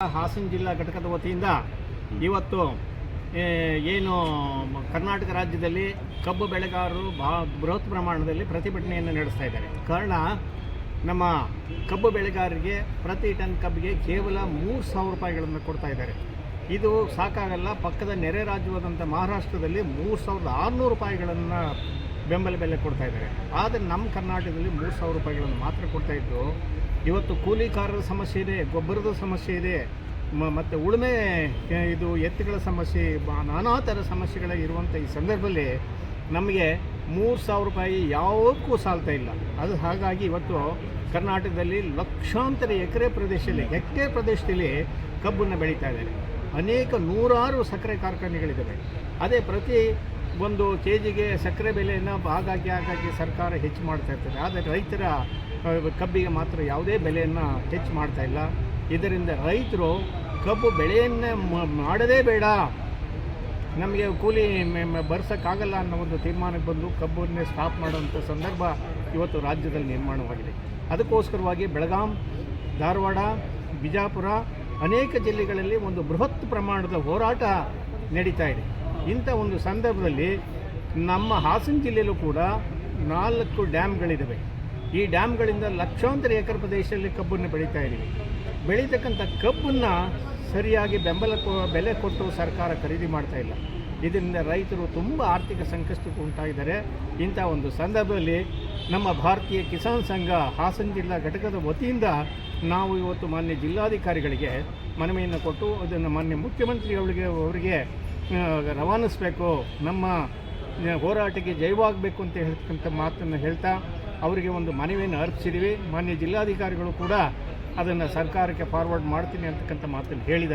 ಹಾಸನ ಜಿಲ್ಲಾ ಘಟಕದ ವತಿಯಿಂದ ಇವತ್ತು ಏನು ಕರ್ನಾಟಕ ರಾಜ್ಯದಲ್ಲಿ ಕಬ್ಬು ಬೆಳೆಗಾರರು ಬಹಳ ಬೃಹತ್ ಪ್ರಮಾಣದಲ್ಲಿ ಪ್ರತಿಭಟನೆಯನ್ನು ನಡೆಸ್ತಾ ಇದ್ದಾರೆ. ಕಾರಣ, ನಮ್ಮ ಕಬ್ಬು ಬೆಳೆಗಾರರಿಗೆ ಪ್ರತಿ ಟನ್ ಕಬ್ಬಿಗೆ ಕೇವಲ ಮೂರು ಸಾವಿರ ರೂಪಾಯಿಗಳನ್ನು ಕೊಡ್ತಾ ಇದ್ದಾರೆ. ಇದು ಸಾಕಾಗಲ್ಲ. ಪಕ್ಕದ ನೆರೆ ರಾಜ್ಯವಾದಂಥ ಮಹಾರಾಷ್ಟ್ರದಲ್ಲಿ ಮೂರು ಸಾವಿರದ ಆರುನೂರು ರೂಪಾಯಿಗಳನ್ನು ಬೆಂಬಲ ಬೆಲೆ ಕೊಡ್ತಾ ಇದ್ದಾರೆ. ಆದರೆ ನಮ್ಮ ಕರ್ನಾಟಕದಲ್ಲಿ ಮೂರು ಸಾವಿರ ರೂಪಾಯಿಗಳನ್ನು ಮಾತ್ರ ಕೊಡ್ತಾ ಇದ್ದು, ಇವತ್ತು ಕೂಲಿಕಾರರ ಸಮಸ್ಯೆ ಇದೆ, ಗೊಬ್ಬರದ ಸಮಸ್ಯೆ ಇದೆ ಮತ್ತು ಉಳುಮೆ ಇದು ಎತ್ತುಗಳ ಸಮಸ್ಯೆ ನಾನಾ ಥರ ಸಮಸ್ಯೆಗಳ ಇರುವಂಥ ಈ ಸಂದರ್ಭದಲ್ಲಿ ನಮಗೆ ಮೂರು ಸಾವಿರ ರೂಪಾಯಿ ಯಾವಕ್ಕೂ ಸಾಲ್ತಾ ಇಲ್ಲ. ಅದು ಹಾಗಾಗಿ ಇವತ್ತು ಕರ್ನಾಟಕದಲ್ಲಿ ಲಕ್ಷಾಂತರ ಎಕರೆ ಪ್ರದೇಶದಲ್ಲಿ, ಹೆಕ್ಟೇರ್ ಪ್ರದೇಶದಲ್ಲಿ ಕಬ್ಬನ್ನು ಬೆಳೀತಾ ಇದ್ದಾರೆ. ಅನೇಕ ನೂರಾರು ಸಕ್ಕರೆ ಕಾರ್ಖಾನೆಗಳಿದ್ದಾವೆ. ಅದೇ ಪ್ರತಿ ಒಂದು ಕೆ ಜಿಗೆ ಸಕ್ಕರೆ ಬೆಲೆಯನ್ನು ಹಾಗಾಗಿ ಹಾಗಾಗಿ ಸರ್ಕಾರ ಹೆಚ್ಚು ಮಾಡ್ತಾ ಇರ್ತದೆ. ಆದರೆ ರೈತರ ಕಬ್ಬಿಗೆ ಮಾತ್ರ ಯಾವುದೇ ಬೆಲೆಯನ್ನು ಹೆಚ್ಚು ಮಾಡ್ತಾ ಇಲ್ಲ. ಇದರಿಂದ ರೈತರು ಕಬ್ಬು ಬೆಳೆಯನ್ನೇ ಮಾಡದೇ ಬೇಡ. ನಮಗೆ ಕೂಲಿ ಬರ್ಸೋಕ್ಕಾಗಲ್ಲ ಅನ್ನೋ ಒಂದು ತೀರ್ಮಾನಕ್ಕೆ ಬಂದು ಕಬ್ಬನ್ನೇ ಸ್ಟಾಪ್ ಮಾಡುವಂಥ ಸಂದರ್ಭ ಇವತ್ತು ರಾಜ್ಯದಲ್ಲಿ ನಿರ್ಮಾಣವಾಗಿದೆ. ಅದಕ್ಕೋಸ್ಕರವಾಗಿ ಬೆಳಗಾಂ, ಧಾರವಾಡ, ಬಿಜಾಪುರ ಅನೇಕ ಜಿಲ್ಲೆಗಳಲ್ಲಿ ಒಂದು ಬೃಹತ್ ಪ್ರಮಾಣದ ಹೋರಾಟ ನಡೀತಾ ಇದೆ. ಇಂಥ ಒಂದು ಸಂದರ್ಭದಲ್ಲಿ ನಮ್ಮ ಹಾಸನ ಜಿಲ್ಲೆಯಲ್ಲೂ ಕೂಡ ನಾಲ್ಕು ಡ್ಯಾಮ್ಗಳಿದ್ದಾವೆ ಈ ಡ್ಯಾಮ್ಗಳಿಂದ ಲಕ್ಷಾಂತರ ಎಕರೆ ಪ್ರದೇಶದಲ್ಲಿ ಕಬ್ಬನ್ನು ಬೆಳೀತಾ ಇದ್ದೀವಿ. ಬೆಳೀತಕ್ಕಂಥ ಕಬ್ಬನ್ನು ಸರಿಯಾಗಿ ಬೆಂಬಲ ಬೆಲೆ ಕೊಟ್ಟು ಸರ್ಕಾರ ಖರೀದಿ ಮಾಡ್ತಾ ಇಲ್ಲ. ಇದರಿಂದ ರೈತರು ತುಂಬ ಆರ್ಥಿಕ ಸಂಕಷ್ಟಕ್ಕೆ ಉಂಟಾಗಿದ್ದಾರೆ. ಇಂಥ ಒಂದು ಸಂದರ್ಭದಲ್ಲಿ ನಮ್ಮ ಭಾರತೀಯ ಕಿಸಾನ್ ಸಂಘ ಹಾಸನ ಜಿಲ್ಲಾ ಘಟಕದ ವತಿಯಿಂದ ನಾವು ಇವತ್ತು ಮಾನ್ಯ ಜಿಲ್ಲಾಧಿಕಾರಿಗಳಿಗೆ ಮನವಿಯನ್ನು ಕೊಟ್ಟು ಅದನ್ನು ಮಾನ್ಯ ಮುಖ್ಯಮಂತ್ರಿಗಳಿಗೆ ಅವರಿಗೆ ರವಾನಿಸಬೇಕು. ನಮ್ಮ ಹೋರಾಟಕ್ಕೆ ಜಯವಾಗಬೇಕು ಅಂತ ಹೇಳ್ತಕ್ಕಂಥ ಮಾತನ್ನು ಹೇಳ್ತಾ ಅವರಿಗೆ ಒಂದು ಮನವಿಯನ್ನು ಅರ್ಪಿಸಿದ್ದೀವಿ. ಮಾನ್ಯ ಜಿಲ್ಲಾಧಿಕಾರಿಗಳು ಕೂಡ ಅದನ್ನು ಸರ್ಕಾರಕ್ಕೆ ಫಾರ್ವರ್ಡ್ ಮಾಡ್ತೀನಿ ಅಂತಕ್ಕಂಥ ಮಾತನ್ನು ಹೇಳಿದ್ದಾರೆ.